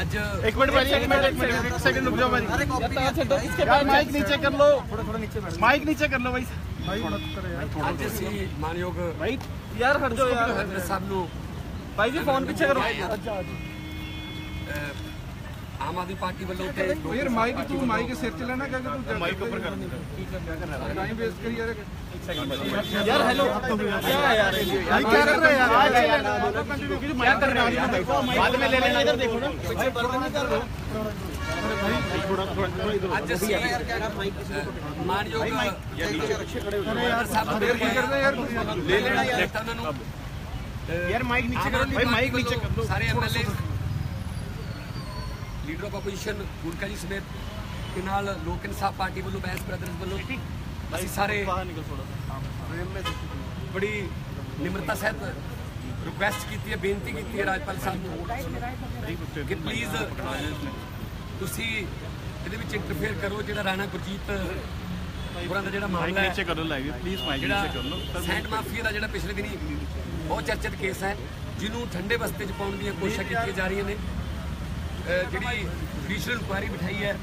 आज एक मिनट भाई एक मिनट एक मिनट एक सेकंड रुक जाओ भाई। इसके बाद माइक नीचे कर लो। थोड़ा थोड़ा नीचे माइक नीचे कर लो भाई। भाई मानयोग भाई यार हट जाओ यार। साहब भाई जी फ़ोन पीछे करो। ਆਮ ਆਦਮੀ ਪਾਰਟੀ ਵੱਲੋਂ ਤੇ यार माइक तू माइक सिर च लेना क्या तू माइक ऊपर कर टाइम वेस्ट करी यार यार हेलो क्या है यार भाई क्या कर रहे हैं यार क्या कर रहे हैं बाद में ले लेना इधर देखो ना भाई बर्बाद नहीं कर रहे ਅੱਜ ਅਸੀਂ ਅਹ, ਮਾਨਯੋਗ ਗਵਰਨਰ ਸਾਹਿਬ ਨੂੰ ਕੀ ਕਰਦਾ ਯਾਰ ਤੂੰ ਲੈ ਲੈਣਾ ਯਾਰ ਉਹਨਾਂ ਨੂੰ यार माइक नीचे करो भाई माइक नीचे कर लो ਸਾਰੇ ਐਮਐਲਏ ਲੀਡਰ ਆਫ ਆਪੋਜੀਸ਼ਨ ਗੁਰਕਾ ਜੀ ਸਮੇਤ ਦੇ ਨਾਲ ਲੋਕ ਇਨਸਾਫ ਪਾਰਟੀ ਵੱਲੋਂ ਬੈਸ ਬ੍ਰਦਰਸ ਵੱਲੋਂ ਅਸੀਂ ਸਾਰੇ ਬੜੀ ਨਿਮਰਤਾ ਸਹਿਤ ਰਿਕੁਐਸਟ ਕੀਤੀ ਹੈ ਬੇਨਤੀ ਕੀਤੀ ਹੈ ਰਾਜਪਾਲ ਸਾਹਿਬ ਨੂੰ ਕਿ ਪਲੀਜ਼ ਤੁਸੀਂ ਇਹਦੇ ਵਿੱਚ ਇੰਟਰਫੇਅਰ ਕਰੋ ਜਿਹੜਾ ਰਾਣਾ ਗੁਰਜੀਤ ਉਹਨਾਂ ਦਾ ਜਿਹੜਾ ਮਾਮਲਾ ਨੀਚੇ ਕਰ ਲਓ ਲਾਈਵ ਪਲੀਜ਼ ਮਾਈਕ ਨੀਚੇ ਕਰ ਲਓ। ਸੈਂਟ ਮਾਫੀਆ ਦਾ ਜਿਹੜਾ ਪਿਛਲੇ ਦਿਨੀ ਬਹੁਤ ਚਰਚਿਤ ਕੇਸ ਹੈ ਜਿਹਨੂੰ ਠੰਡੇ ਬਸਤੇ 'ਚ ਪਾਉਣ ਦੀਆਂ ਕੋਸ਼ਿਸ਼ਾਂ ਕੀਤੀਆਂ ਜਾ ਰਹੀਆਂ ਨੇ। ਜਿਹੜੀ ਜੁਡੀਸ਼ੀਅਲ ਇਨਕੁਆਇਰੀ ਬਿਠਾਈ ਹੈ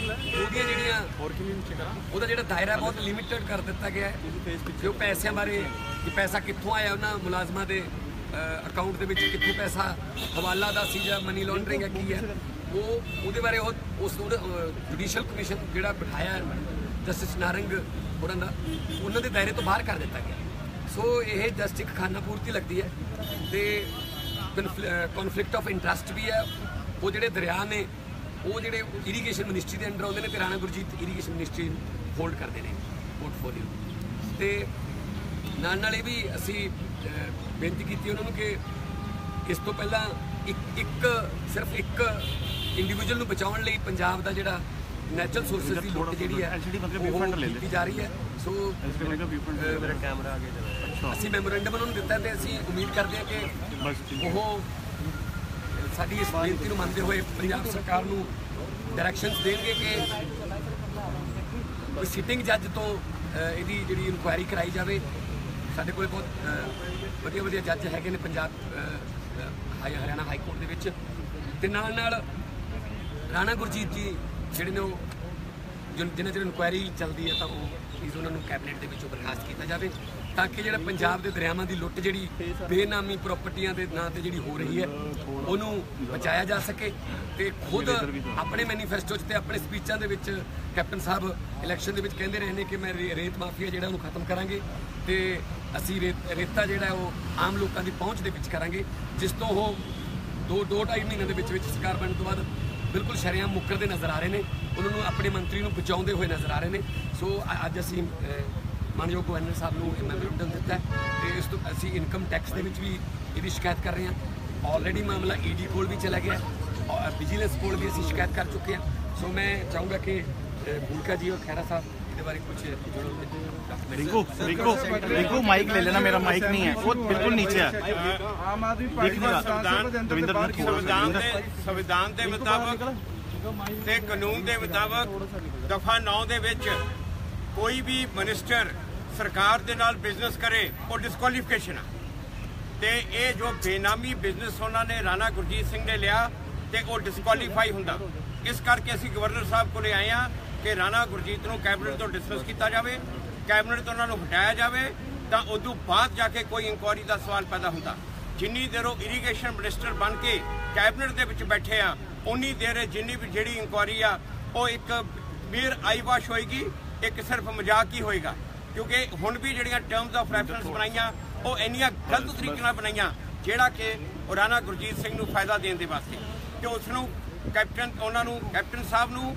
ਉਹਦੀਆਂ ਜਿਹੜੀਆਂ ਉਹਦਾ ਜਿਹੜਾ ਦਾਇਰਾ ਬਹੁਤ ਲਿਮਿਟਡ ਕਰ ਦਿੱਤਾ ਗਿਆ ਹੈ। ਜੋ ਪੈਸਿਆਂ ਬਾਰੇ ਕਿ ਪੈਸਾ ਕਿੱਥੋਂ ਆਇਆ ਉਹਨਾਂ ਮੁਲਾਜ਼ਮਾਂ ਦੇ ਅਕਾਊਂਟ ਦੇ ਵਿੱਚ ਕਿੱਥੋਂ ਪੈਸਾ ਹਵਾਲਾ ਦਾ ਸੀ ਜਾਂ ਮਨੀ ਲਾਂਡਰਿੰਗ ਹੈ ਕੀ ਹੈ। ਉਹ ਉਹਦੇ ਬਾਰੇ ਉਹ ਉਸ ਜੁਡੀਸ਼ੀਅਲ ਕਮਿਸ਼ਨ ਜਿਹੜਾ ਬਿਠਾਇਆ ਹੈ ਜਸਟਿਸ ਨਾਰੰਗ ਹੋਰਾਂ ਦਾ ਉਹਨਾਂ ਦੇ ਦਾਇਰੇ ਤੋਂ ਬਾਹਰ ਕਰ ਦਿੱਤਾ ਗਿਆ ਸੋ ਇਹ ਜਸਟ ਇੱਕ ਖਾਨਾ ਪੂਰਤੀ ਲੱਗਦੀ ਹੈ ਤੇ ਕਨਫਲਿਕਟ ਆਫ ਇੰਟਰਸਟ ਵੀ ਹੈ। ਉਹ ਜਿਹੜੇ ਦਰਿਆ ਨੇ ਉਹ ਜਿਹੜੇ ਇਰੀਗੇਸ਼ਨ ਮਿਨਿਸਟਰੀ ਦੇ ਅੰਡਰ ਆਉਂਦੇ ਨੇ ਤੇ Rana Gurjeet irrigation ministry hold ਕਰਦੇ ਨੇ ਪੋਰਟਫੋਲੀਓ ਤੇ ਨਾਲ ਨਾਲ ਇਹ ਵੀ ਅਸੀਂ ਬੇਨਤੀ ਕੀਤੀ ਉਹਨਾਂ ਨੂੰ ਕਿ ਇਸ ਤੋਂ ਪਹਿਲਾਂ ਇੱਕ ਇੱਕ ਸਿਰਫ ਇੱਕ ਇੰਡੀਵਿਜੂਅਲ ਨੂੰ ਬਚਾਉਣ ਲਈ ਪੰਜਾਬ ਦਾ ਜਿਹੜਾ ਨੈਚੁਰਲ ਸੋਰਸਸ ਦੀ ਲੁੱਟ ਜਿਹੜੀ ਹੈ ਐਲਸੀਡੀ ਫੰਡ ਲੈ ਲੈ ਜਾ ਰਹੀ ਹੈ। ਸੋ ਅਸੀਂ ਮੈਮੋਰੈਂਡਮ ਉਹਨਾਂ ਨੂੰ ਦਿੱਤਾ ਤੇ ਅਸੀਂ ਉਮੀਦ ਕਰਦੇ ਹਾਂ ਕਿ ਉਹ ਸਾਡੀ ਇਸ ਬੇਨਤੀ ਨੂੰ ਮੰਨਦੇ ਹੋਏ ਪੰਜਾਬ ਸਰਕਾਰ ਨੂੰ ਡਾਇਰੈਕਸ਼ਨਸ ਦੇਣਗੇ ਕਿ ਸਿਟਿੰਗ ਜੱਜ ਤੋਂ ਇਹਦੀ ਜਿਹੜੀ ਇਨਕੁਆਇਰੀ ਕਰਾਈ ਜਾਵੇ। ਸਾਡੇ ਕੋਲ ਬਹੁਤ ਵਧੀਆ ਵਧੀਆ ਜੱਜ ਹੈਗੇ ਨੇ Punjab high Haryana high court ਦੇ ਵਿੱਚ। ਤੇ ਨਾਲ ਨਾਲ ਰਾਣਾ ਗੁਰਜੀਤ ਜੀ ਜਿਹੜੇ ਨੇ ਉਹ, ਜਿਨ- ਜਿਨ੍ਹਾਂ ਚਿਰ ਇਨਕੁਆਇਰੀ ਚੱਲਦੀ ਹੈ ਤਾਂ ਉਹ ਪਲੀਜ਼ ਉਹਨਾਂ ਨੂੰ ਕੈਬਨਿਟ ਦੇ ਵਿੱਚੋਂ ਬਰਖਾਸਤ ਕੀਤਾ ਜਾਵੇ। ਤਾਂ ਕਿ ਜਿਹੜਾ ਪੰਜਾਬ ਦੇ ਦਰਿਆਵਾਂ ਦੀ ਲੁੱਟ ਜਿਹੜੀ ਬੇਨਾਮੀ ਪ੍ਰਾਪਰਟੀਆਂ ਦੇ ਨਾਂ ਤੇ ਜਿਹੜੀ ਹੋ ਰਹੀ ਹੈ, ਉਹਨੂੰ ਬਚਾਇਆ ਜਾ ਸਕੇ ਤੇ ਖੁਦ ਆਪਣੇ ਮੈਨੀਫੈਸਟੋ 'ਚ ਤੇ ਆਪਣੇ ਸਪੀਚਾਂ ਦੇ ਵਿੱਚ ਕੈਪਟਨ ਸਾਹਿਬ ਇਲੈਕਸ਼ਨ ਦੇ ਵਿੱਚ ਕਹਿੰਦੇ ਰਹੇ ਨੇ ਕਿ ਮੈਂ ਰੇ- ਰੇਤ ਮਾਫੀਆ ਜਿਹੜਾ ਉਹਨੂੰ ਖਤਮ ਕਰਾਂਗੇ ਤੇ ਅਸੀਂ ਰੇਤ- ਰੇਤਾ ਜਿਹੜਾ ਉਹ ਆਮ ਲੋਕਾਂ ਦੀ ਪਹੁੰਚ ਦੇ ਵਿੱਚ ਕਰਾਂਗੇ, ਜਿਸ ਤੋਂ ਉਹ ਦੋ ਦੋ ਢਾਈ ਮਹੀਨਿਆਂ ਦੇ ਵਿੱਚ ਵਿੱਚ ਸਰਕਾਰ ਬਣਨ ਤੋਂ ਬਾਅਦ ਬਿਲਕੁਲ ਸ਼ਰੇਆਮ ਮੁੱਕਰਦੇ ਨਜ਼ਰ ਆ ਰਹੇ ਨੇ, ਉਹਨਾਂ ਨੂੰ ਆਪਣੇ ਮੰਤਰੀ ਨੂੰ ਬਚਾਉਂਦੇ ਹੋਏ ਨਜ਼ਰ ਆ ਰਹੇ ਨੇ। ਸੋ ਅੱਜ ਅਸੀਂ ਮਾਨਯੋਗ ਗਵਰਨਰ ਸਾਹਿਬ ਨੂੰ ਇਹ ਮੈਮੋਰੰਡਮ ਦਿੱਤਾ ਤੇ ਇਸ ਤੋਂ ਅਸੀਂ ਇਨਕਮ ਟੈਕਸ ਦੇ ਵਿੱਚ ਵੀ ਇਹਦੀ ਸ਼ਿਕਾਇਤ ਕਰ ਰਹੇ ਹਾਂ। ਆਲਰੇਡੀ ਮਾਮਲਾ ਈਡੀ ਕੋਲ ਵੀ ਚਲਾ ਗਿਆ ਔਰ ਵਿਜੀਲੈਂਸ ਕੋਲ ਵੀ ਅਸੀਂ ਸ਼ਿਕਾਇਤ ਕਰ ਚੁੱਕੇ ਹਾਂ। ਸੋ ਮੈਂ ਚਾਹੂੰਗਾ ਕਿ ਬੁਲਕਾ ਜੀ ਔਰ ਖੈਰਾ ਸਾਹਿਬ ਇਹਦੇ ਬਾਰੇ ਕੁਝ ਜੁੜੋ ਰਿੰਕੂ ਰਿੰਕੂ ਰਿੰਕੂ ਮਾਈਕ ਲੈ ਲੈਣਾ ਮੇਰਾ ਮਾਈਕ ਨਹੀਂ ਹੈ। ਉਹ ਬਿਲਕੁਲ ਨੀਚੇ ਹੈ ਆਮ ਆਦਮੀ ਪਾਰਟੀ ਦਾ ਸੰਵਿਧਾਨ ਦੇ ਸੰਵਿਧਾਨ ਦੇ ਮੁਤਾਬਕ ਤੇ ਕਾਨੂੰਨ ਦੇ ਮੁਤਾਬਕ ਦਫਾ 9 ਦੇ ਵਿੱਚ ਕੋਈ ਵੀ ਮਿਨਿਸਟਰ ਸਰਕਾਰ ਦੇ ਨਾਲ ਬਿਜ਼ਨਸ ਕਰੇ, ਉਹ ਡਿਸਕੁਆਲੀਫਿਕੇਸ਼ਨ ਆ। ਤੇ ਇਹ ਜੋ ਬੇਨਾਮੀ ਬਿਜ਼ਨਸ ਉਹਨਾਂ ਨੇ ਰਾਣਾ ਗੁਰਜੀਤ ਸਿੰਘ ਨੇ ਲਿਆ ਤੇ ਉਹ ਡਿਸਕੁਆਲੀਫਾਈ ਹੁੰਦਾ। ਇਸ ਕਰਕੇ ਅਸੀਂ ਗਵਰਨਰ ਸਾਹਿਬ ਕੋਲੇ ਆਏ ਆ ਕਿ ਰਾਣਾ ਗੁਰਜੀਤ ਨੂੰ ਕੈਬਨਿਟ ਤੋਂ ਡਿਸਮਿਸ ਕੀਤਾ ਜਾਵੇ ਕੈਬਨਿਟ ਤੋਂ ਉਹਨਾਂ ਨੂੰ ਹਟਾਇਆ ਜਾਵੇ, ਤਾਂ ਉਦੋਂ ਬਾਅਦ ਜਾ ਕੇ ਕੋਈ ਇਨਕੁਆਇਰੀ ਦਾ ਸਵਾਲ ਪੈਦਾ ਹੁੰਦਾ। ਜਿੰਨੀ ਦੇਰ ਉਹ ਇਰੀਗੇਸ਼ਨ ਮਿਨਿਸਟਰ ਬਣ ਕੇ ਕੈਬਨਿਟ ਦੇ ਵਿੱਚ ਬੈਠੇ ਆ, ਉਨੀ ਦੇਰ ਜਿੰਨੀ ਵੀ ਜਿਹੜੀ ਇਨਕੁਆਇਰੀ ਆ, ਉਹ ਇੱਕ ਮੇਰ ਆਈਵਾਸ਼ ਹੋਏਗੀ ਇੱਕ ਸਿਰਫ ਮਜ਼ਾਕ ਹੀ ਹੋਏਗਾ। ਕਿਉਂਕਿ ਹੁਣ ਵੀ ਜਿਹੜੀਆਂ ਟਰਮਸ ਆਫ ਰੈਫਰੈਂਸ ਬਣਾਈਆਂ ਉਹ ਇੰਨੀਆਂ ਗਲਤ ਤਰੀਕੇ ਨਾਲ ਬਣਾਈਆਂ ਜਿਹੜਾ ਕਿ ਰਾਣਾ ਗੁਰਜੀਤ ਸਿੰਘ ਨੂੰ ਫਾਇਦਾ ਦੇਣ ਦੇ ਵਾਸਤੇ। ਕਿ ਉਸ ਨੂੰ ਕੈਪਟਨ ਉਹਨਾਂ ਨੂੰ ਕੈਪਟਨ ਸਾਹਿਬ ਨੂੰ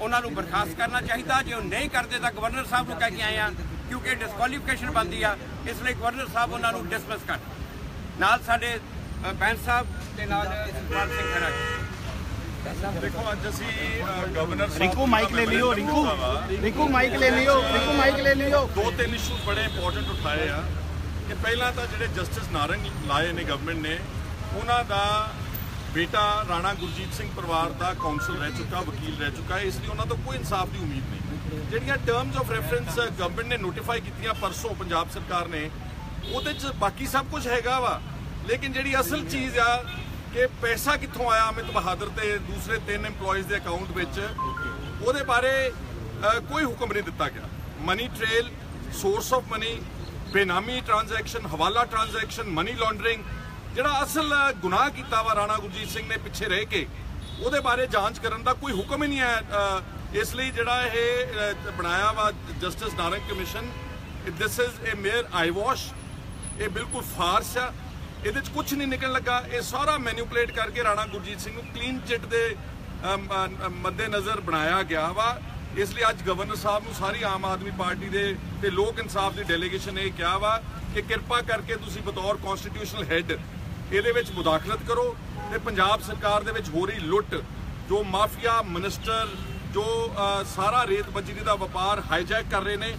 ਉਹਨਾਂ ਨੂੰ ਬਰਖਾਸਤ ਕਰਨਾ ਚਾਹੀਦਾ। ਜੇ ਉਹ ਨਹੀਂ ਕਰਦੇ ਤਾਂ ਗਵਰਨਰ ਸਾਹਿਬ ਨੂੰ ਕਹਿ ਕੇ ਆਏ ਆ ਕਿਉਂਕਿ ਡਿਸਕੁਆਲੀਫਿਕੇਸ਼ਨ ਬਣਦੀ ਆ ਇਸ ਲਈ ਗਵਰਨਰ ਸਾਹਿਬ ਉਹਨਾਂ ਨੂੰ ਡਿਸਮਿਸ ਕਰ। ਨਾਲ ਸਾਡੇ ਬੈਂਸ ਸਾਹਿਬ ਤੇ ਨਾਲ ਸੁਖਪਾਲ ਸਿੰਘ ਜੀ। ਰਿੰਕੂ ਮਾਈਕ ਲੈ ਲਿਓ ਰਿੰਕੂ। ਰਿੰਕੂ ਮਾਈਕ ਲੈ ਲਿਓ ਰਿੰਕੂ ਮਾਈਕ ਲੈ ਲਿਓ। ਦੋ ਤਿੰਨ ਇਸ਼ੂ ਬੜੇ ਇੰਪੋਰਟੈਂਟ ਉਠਾਏ ਆ ਕਿ ਪਹਿਲਾਂ ਤਾਂ ਜਿਹੜੇ ਜਸਟਿਸ ਨਾਰੰਗ ਲਾਏ ਨੇ ਗਵਰਨਮੈਂਟ ਨੇ ਉਹਨਾਂ ਦਾ ਬੇਟਾ ਰਾਣਾ ਗੁਰਜੀਤ ਸਿੰਘ ਪਰਿਵਾਰ ਦਾ ਕਾਉਂਸਲ ਰਹਿ ਚੁੱਕਾ ਵਕੀਲ ਰਹਿ ਚੁੱਕਾ ਇਸ ਲਈ ਉਹਨਾਂ ਤੋਂ ਕੋਈ ਇਨਸਾਫ ਦੀ ਉਮੀਦ ਨਹੀਂ। ਜਿਹੜੀਆਂ ਟਰਮਸ ਆਫ ਰੈਫਰੈਂਸ ਗਵਰਨਮੈਂਟ ਨੇ ਨੋਟੀਫਾਈ ਕੀਤੀਆਂ ਪਰਸੋਂ ਪੰਜਾਬ ਸਰਕਾਰ ਨੇ ਉਹਦੇ 'ਚ ਬਾਕੀ ਸਭ ਕੁਝ ਹੈਗਾ ਵਾ ਲੇਕਿਨ ਜਿਹੜੀ ਅਸਲ ਚੀਜ਼ ਆ ਕਿ ਪੈਸਾ ਕਿੱਥੋਂ ਆਇਆ ਅਮਿਤ ਬਹਾਦਰ ਤੇ ਦੂਸਰੇ ਤਿੰਨ EMPLOYEES ਦੇ ਅਕਾਊਂਟ ਵਿੱਚ? ਉਹਦੇ ਬਾਰੇ ਕੋਈ ਹੁਕਮ ਨਹੀਂ ਦਿੱਤਾ ਗਿਆ। Money trail source of money ਬੇਨਾਮੀ transaction ਹਵਾਲਾ ਟ੍ਰਾਂਜੈਕਸ਼ਨ ਮਨੀ ਲਾਂਡਰਿੰਗ ਜਿਹੜਾ ਅਸਲ ਗੁਨਾਹ ਕੀਤਾ ਵਾ ਰਾਣਾ ਗੁਰਜੀਤ ਸਿੰਘ ਨੇ ਪਿੱਛੇ ਰਹਿ ਕੇ, ਉਹਦੇ ਬਾਰੇ ਜਾਂਚ ਕਰਨ ਦਾ ਕੋਈ ਹੁਕਮ ਹੀ ਨਹੀਂ ਹੈ। ਇਸ ਲਈ ਜਿਹੜਾ ਇਹ ਬਣਾਇਆ ਵਾ justice Narang commission this is a mere eyewash ਇਹ ਬਿਲਕੁਲ ਫਾਰਸ ਆ। ਇਹਦੇ ਚ ਕੁਝ ਨਹੀਂ ਨਿਕਲਣ ਲੱਗਾ। ਇਹ ਸਾਰਾ ਮੈਨੀਪੂਲੇਟ ਕਰਕੇ ਰਾਣਾ ਗੁਰਜੀਤ ਸਿੰਘ ਨੂੰ ਕਲੀਨ ਚਿੱਟ ਦੇ ਅਮ, ਮੱਦੇ ਨਜ਼ਰ ਬਣਾਇਆ ਗਿਆ ਵਾ। ਇਸ ਲਈ ਅੱਜ ਗਵਰਨਰ ਸਾਹਿਬ ਨੂੰ ਸਾਰੀ ਆਮ ਆਦਮੀ ਪਾਰਟੀ ਦੇ ਤੇ ਲੋਕ ਇਨਸਾਫ ਦੀ ਡੈਲੀਗੇਸ਼ਨ ਨੇ ਇਹ ਕਿਹਾ ਵਾ ਕਿ ਕਿਰਪਾ ਕਰਕੇ ਤੁਸੀਂ ਬਤੌਰ ਕਨਸਟੀਟਿਊਸ਼ਨਲ ਹੈੱਡ ਇਹਦੇ ਵਿੱਚ ਮੁਦਾਖਲਤ ਕਰੋ ਤੇ ਪੰਜਾਬ ਸਰਕਾਰ ਦੇ ਵਿੱਚ ਹੋ ਰਹੀ ਲੁੱਟ ਜੋ ਮਾਫੀਆ ਮਿਨਿਸਟਰ ਜੋ ਸਾਰਾ ਰੇਤ ਬਜਰੀ ਦਾ ਵਪਾਰ ਹਾਈਜੈਕ ਕਰ ਰਹੇ ਨੇ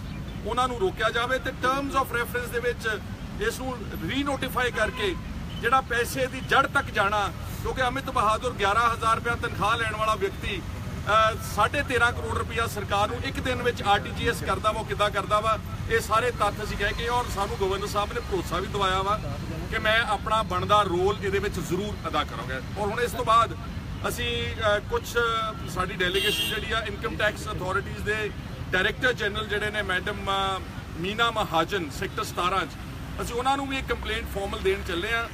ਉਹਨਾਂ ਨੂੰ ਰੋਕਿਆ ਜਾਵੇ ਤੇ ਟਰਮਸ ਆਫ ਰੈਫਰੈਂਸ ਦੇ ਵਿੱਚ ਇਸ ਨੂੰ ਰੀਨੋਟੀਫਾਈ ਕਰਕੇ ਜਿਹੜਾ ਪੈਸੇ ਦੀ ਜੜ ਤੱਕ ਜਾਣਾ ਕਿਉਂਕਿ ਅਮਿਤ ਬਹਾਦਰ 11000 ਰੁਪਏ ਤਨਖਾਹ ਲੈਣ ਵਾਲਾ ਵਿਅਕਤੀ ਅ, ਸਾਢੇ 13 ਕਰੋੜ ਰੁਪਇਆ ਸਰਕਾਰ ਨੂੰ ਇੱਕ ਦਿਨ ਵਿੱਚ ਆਰਟੀਜੀਐਸ ਕਰਦਾ ਵਾ ਉਹ ਕਿੱਦਾਂ ਕਰਦਾ ਵਾ ਇਹ ਸਾਰੇ ਤੱਥ ਅਸੀਂ ਕਹਿ ਕੇ ਔਰ ਸਾਨੂੰ ਗਵਰਨਰ ਸਾਹਿਬ ਨੇ ਭਰੋਸਾ ਵੀ ਦਵਾਇਆ ਵਾ ਕਿ ਮੈਂ ਆਪਣਾ ਬਣਦਾ ਰੋਲ ਇਹਦੇ ਵਿੱਚ ਜ਼ਰੂਰ ਅਦਾ ਕਰਾਂਗਾ। ਔਰ ਹੁਣ ਇਸ ਤੋਂ ਬਾਅਦ ਅਸੀਂ ਕੁਝ ਸਾਡੀ ਡੈਲੀਗੇਸ਼ਨ ਜਿਹੜੀ ਆ ਇਨਕਮ ਟੈਕਸ ਅਥਾਰਟੀਜ਼ ਦੇ ਡਾਇਰੈਕਟਰ ਜਨਰਲ ਜਿਹੜੇ ਨੇ madam uh, Meena Mahajan sector 17 ਚ ਅਸੀਂ ਉਹਨਾਂ ਨੂੰ ਵੀ ਇੱਕ ਕੰਪਲੇਂਟ ਫਾਰਮਲ ਦੇਣ ਚੱਲੇ ਆ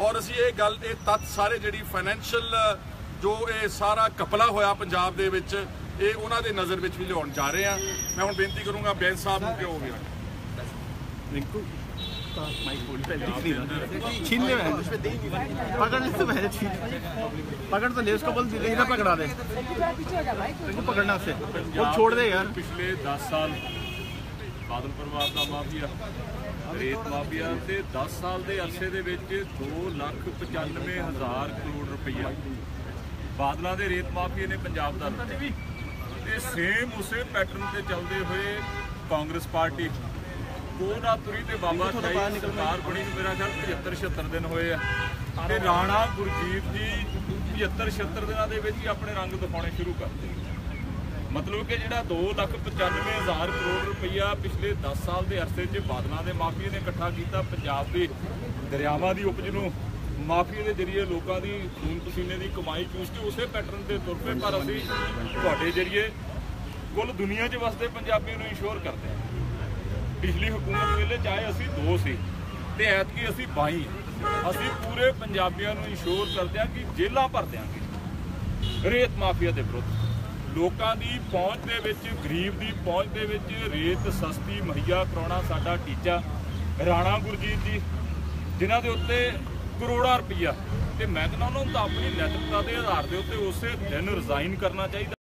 ਔਰ ਅਸੀਂ ਇਹ ਗੱਲ ਇਹ ਤੱਥ ਸਾਰੇ ਜਿਹੜੀ ਫਾਈਨੈਂਸ਼ੀਅਲ ਜੋ ਇਹ ਸਾਰਾ ਕਪਲਾ ਹੋਇਆ ਪੰਜਾਬ ਦੇ ਵਿੱਚ ਇਹ ਉਹਨਾਂ ਦੇ ਨਜ਼ਰ ਵਿੱਚ ਵੀ ਲਿਆਉਣ ਜਾ ਰਹੇ ਆ ਮੈਂ ਹੁਣ ਬੇਨਤੀ ਕਰੂੰਗਾ ਬੈਂਸ ਸਾਹਿਬ ਨੂੰ ਕਿ ਉਹ ਵੀ रिंकू माइक बोल पे दिख नहीं रहा छीन ले मैं पकड़ ले तो मैं छीन पकड़ तो ले उसको बोल दे इधर पकड़ा दे रिंकू पकड़ना से वो छोड़ दे यार ਪਿਛਲੇ 10 ਸਾਲ ਬਾਦਲ ਪਰਿਵਾਰ ਦਾ ਮਾਫੀਆ ਰੇਤ ਮਾਫੀਆ ਤੇ 10 ਸਾਲ ਦੇ ਅਰਸੇ ਦੇ ਵਿੱਚ 295000 ਕਰੋੜ ਰੁਪਈਆ ਬਾਦਲਾਂ ਦੇ ਰੇਤ ਮਾਫੀਏ ਨੇ ਪੰਜਾਬ ਦਾ ਤੇ ਸੇਮ ਉਸੇ ਪੈਟਰਨ ਤੇ ਚੱਲਦੇ ਹੋਏ ਕਾਂਗਰਸ ਪਾਰਟੀ ਕੋਨਾਤੁਰੀ ਤੇ ਬਾਬਾ ਸਾਈ ਸਰਕਾਰ ਬਣੀ ਨੂੰ ਮੇਰਾ ਖਿਆਲ 75 76 ਦਿਨ ਹੋਏ ਆ। ਤੇ ਰਾਣਾ ਗੁਰਜੀਤ ਜੀ 75 76 ਦਿਨਾਂ ਦੇ ਵਿੱਚ ਹੀ ਆਪਣੇ ਰੰਗ ਦਿਖਾਉਣੇ ਸ਼ੁਰੂ ਕਰ ਦਿੱਤੇ ਮਤਲਬ ਕਿ ਜਿਹੜਾ 295000 ਕਰੋੜ ਰੁਪਈਆ ਪਿਛਲੇ 10 ਸਾਲ ਦੇ ਅਰਸੇ 'ਚ ਬਾਦਲਾਂ ਦੇ ਮਾਫੀਏ ਨੇ ਇਕੱਠਾ ਕੀਤਾ, ਪੰਜਾਬ ਦੇ ਦਰਿਆਵਾਂ ਦੀ ਉਪਜ ਨੂੰ ਮਾਫੀਏ ਦੇ ਜਰੀਏ ਲੋਕਾਂ ਦੀ ਖੂਨ ਪਸੀਨੇ ਦੀ ਕਮਾਈ ਚੂਸ ਕੇ ਉਸੇ ਪੈਟਰਨ ਤੇ ਤੁਰ ਪਏ, ਪਰ ਅਸੀਂ ਤੁਹਾਡੇ ਜਰੀਏ ਕੁੱਲ ਦੁਨੀਆ 'ਚ ਵਸਦੇ ਪੰਜਾਬੀਆਂ ਨੂੰ ਇੰਸ਼ੋਰ ਕਰਦੇ ਹਾਂ। ਪਿਛਲੀ ਹਕੂਮਤ ਵੇਲੇ ਚਾਹੇ ਅਸੀਂ ਦੋ ਸੀ ਤੇ ਐਤਕੀ ਅਸੀਂ 22 ਅਸੀਂ ਪੂਰੇ ਪੰਜਾਬੀਆਂ ਨੂੰ ਇੰਸ਼ੋਰ ਕਰਦੇ ਹਾਂ ਕਿ ਜੇਲ੍ਹਾਂ ਭਰ ਦਿਆਂਗੇ। ਰੇਤ ਮਾਫੀਆ ਦੇ ਵਿਰੁੱਧ। ਲੋਕਾਂ ਦੀ ਪਹੁੰਚ ਦੇ ਵਿੱਚ, ਗਰੀਬ ਦੀ ਪਹੁੰਚ ਦੇ ਵਿੱਚ ਰੇਤ ਸਸਤੀ ਮੁਹੱਈਆ ਕਰਾਉਣਾ ਸਾਡਾ ਟੀਚਾ ਰਾਣਾ ਗੁਰਜੀਤ ਜੀ, ਜਿਨ੍ਹਾਂ ਦੇ ਉੱਤੇ ਕਰੋੜਾਂ ਰੁਪਈਆ। ਤੇ ਮੈਂ ਕਹਿੰਦਾ ਉਹਨਾਂ ਨੂੰ ਤਾਂ ਆਪਣੀ ਨੈਤਿਕਤਾ ਦੇ ਆਧਾਰ ਦੇ ਉੱਤੇ ਉਸੇ ਦਿਨ ਰਿਜ਼ਾਈਨ ਕਰਨਾ ਚਾਹੀਦਾ।